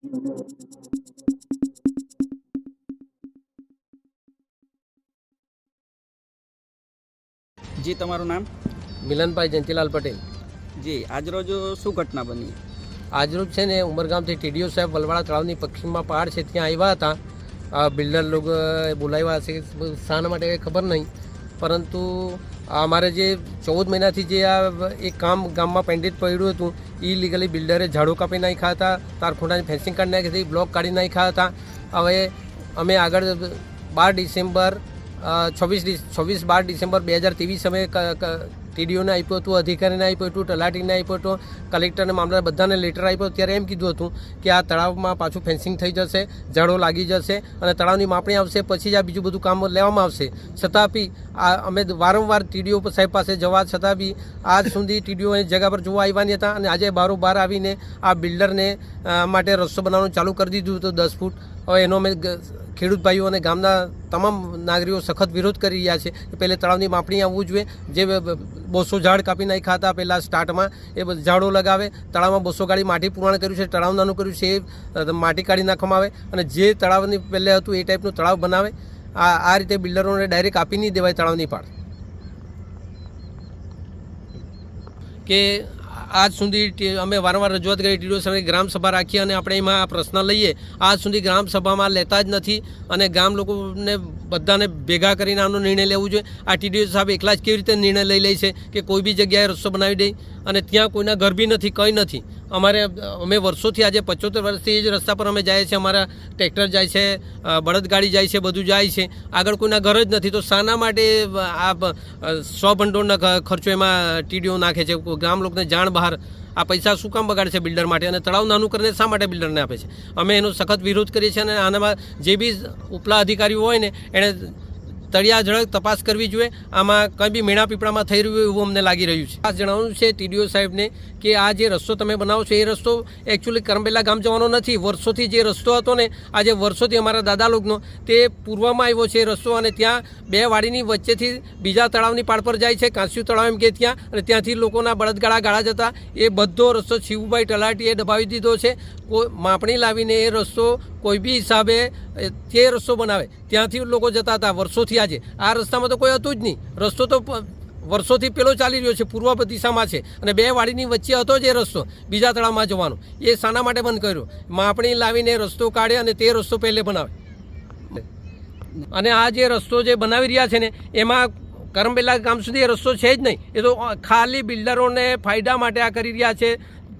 જી તમારું નામ? મિલનભાઈ જયંતિલાલ પટેલ. જી આજરોજ શું ઘટના બની? આજરોજ છે ને ઉમરગામથી ટીડીઓ સાહેબ વલવાડા તળાવની પશ્ચિમમાં પહાડ છે ત્યાં આવ્યા હતા. આ બિલ્ડર લોકો બોલાવ્યા હશે શાના માટે ખબર નહીં. પરંતુ અમારે જે ચૌદ મહિનાથી જે આ એક કામ ગામમાં પેન્ડિટ પડ્યું હતું એ લીગલી બિલ્ડરે ઝાડો કાપી નાખ્યા હતા, તાર ખૂંટાની ફેન્સિંગ કાઢી નાખી હતી બ્લોક કાઢી નાખ્યા હતા. હવે અમે આગળ બાર ડિસેમ્બર છવ્વીસ છવ્વીસ બાર ડિસેમ્બર બે હજાર ત્રેવીસ અમે ટીડીઓને આપ્યું હતું, અધિકારીને આપ્યું હતું, તલાટીને આપ્યું હતું, કલેક્ટરને મામલા બધાને લેટર આપ્યો. ત્યારે એમ કીધું હતું કે આ તળાવમાં પાછું ફેન્સિંગ થઈ જશે, ઝાડો લાગી જશે અને તળાવની માપણી આવશે, પછી જ આ બીજું બધું કામ લેવામાં આવશે. છતાં બી આ અમે વારંવાર ટીડીઓ સાહેબ પાસે જવા છતાં બી આજ સુધી ટીડીઓ એ જગા પર જોવા આવવાની હતા અને આજે બારોબાર આવીને આ બિલ્ડરને માટે રસ્તો બનાવવાનું ચાલુ કરી દીધું હતું દસ ફૂટ. હવે એનો અમે ખેડૂત ભાઈઓ અને ગામના તમામ નાગરિકો સખત વિરોધ કરી રહ્યા છે કે પહેલે તળાવની માપણી આવવું જોઈએ. જે બસો ઝાડ કાપી નાખ્યા હતા પહેલાં સ્ટાર્ટમાં, એ ઝાડો લગાવે. તળાવમાં બસો ગાડી માટી પુરાણ કર્યું છે, તળાવ નાનું કર્યું છે, એ માટી કાઢી નાખવામાં આવે. અને જે તળાવની પહેલે હતું એ ટાઈપનું તળાવ બનાવે. આ આ રીતે બિલ્ડરોને ડાયરેક્ટ આપી નહીં દેવાય તળાવની પાડ કે આજ સુધી અમે વારંવાર રજૂઆત કરી, ટીડીઓ સામે ગ્રામસભા રાખી અને આપણે એમાં આ પ્રશ્ન લઈએ. આજ સુધી ગ્રામસભામાં લેતા જ નથી અને ગામ લોકોને બધાને ભેગા કરીને આનો નિર્ણય લેવું જોઈએ. આ ટીડીઓ સાહેબ એકલા જ કેવી રીતે નિર્ણય લઈ લે છે કે કોઈ બી જગ્યાએ રસ્તો બનાવી દે? અને ત્યાં કોઈના ઘર બી નથી, કંઈ નથી. અમારે, અમે વર્ષોથી આજે પચોતેર વર્ષથી જ રસ્તા પર અમે જાય છે, અમારા ટ્રેક્ટર જાય છે બળદગાડી જાય છે, બધું જાય છે. આગળ કોઈના ઘર જ નથી, તો શાના માટે આ સો ભંડોળના ખર્ચો એમાં ટીડીઓ નાખે છે. ગામ લોકોને જાણ બહાર. આ પૈસા શું કામ બગાડે છે બિલ્ડર માટે? અને તળાવ નાનું કરીને શા માટે બિલ્ડરને આપે છે? અમે એનો સખત વિરોધ કરીએ છીએ અને આનામાં જે બી ઉપલા અધિકારીઓ હોય ને એણે તળિયા ઝડક તપાસ કરવી જોઈએ. આમાં કંઈ બી મેણા પીપળામાં થઈ રહ્યું એવું અમને લાગી રહ્યું છે. ખાસ જણાવવાનું છે ટીડીઓ સાહેબને કે આ જે રસ્તો તમે બનાવો છો, એ રસ્તો એકચ્યુઅલી કરંબેલા ગામ જવાનો નથી. વર્ષોથી જે રસ્તો હતો ને, આજે વર્ષોથી અમારા દાદા લોકનો તે પૂર્વમાં આવ્યો છે રસ્તો અને ત્યાં બે વાડીની વચ્ચેથી બીજા તળાવની પાડ પર જાય છે, કાંસ્યુ તળાવ એમ કે ત્યાં, અને ત્યાંથી લોકોના બળદગાળા ગાળા જતા. એ બધો રસ્તો શિવુભાઈ તલાટીએ દબાવી દીધો છે. માપણી લાવીને એ રસ્તો કોઈ બી હિસાબે તે રસ્તો બનાવે, ત્યાંથી લોકો જતા હતા. વર્ષોથી આજે આ રસ્તામાં તો કોઈ હતું જ નહીં. રસ્તો તો વર્ષોથી પેલો ચાલી રહ્યો છે, પૂર્વ દિશામાં છે. અને બે વાડીની વચ્ચે હતો જ એ રસ્તો, બીજા તળાવમાં જવાનો. એ શાના માટે બંધ કર્યો. માપણી લાવીને રસ્તો કાઢે અને તે રસ્તો પહેલે બનાવે. અને આ જે રસ્તો જે બનાવી રહ્યા છે ને, એમાં કરમબેલા ગામ સુધી એ રસ્તો છે જ નહીં. એ તો ખાલી બિલ્ડરોને ફાયદા માટે આ કરી રહ્યા છે.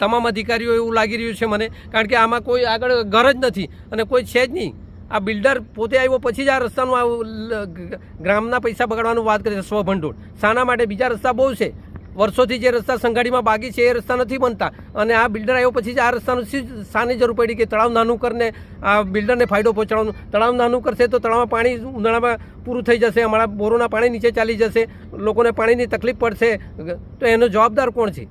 તમામ અધિકારીઓ એવું લાગી રહ્યું છે મને. કારણ કે આમાં કોઈ આગળ ઘર જ નથી અને કોઈ છે જ નહીં. આ બિલ્ડર પોતે આવ્યો પછી જ આ રસ્તાનું આ ગ્રામના પૈસા બગાડવાનું વાત કરે છે સ્વભંડોળ શાના માટે બીજા રસ્તા બહુ છે. વર્ષોથી જે રસ્તા સંઘાડીમાં બાકી છે, એ રસ્તા નથી બનતા. અને આ બિલ્ડર આવ્યો પછી જ આ રસ્તાનું શાની જરૂર પડી કે તળાવ નાનું કરીને આ બિલ્ડરને ફાયદો પહોંચાડવાનો. તળાવ નાનું કરશે તો તળાવમાં પાણી ઉનાળામાં પૂરું થઈ જશે, અમારા બોરોના પાણી નીચે ચાલી જશે, લોકોને પાણીની તકલીફ પડશે. તો એનો જવાબદાર કોણ છે?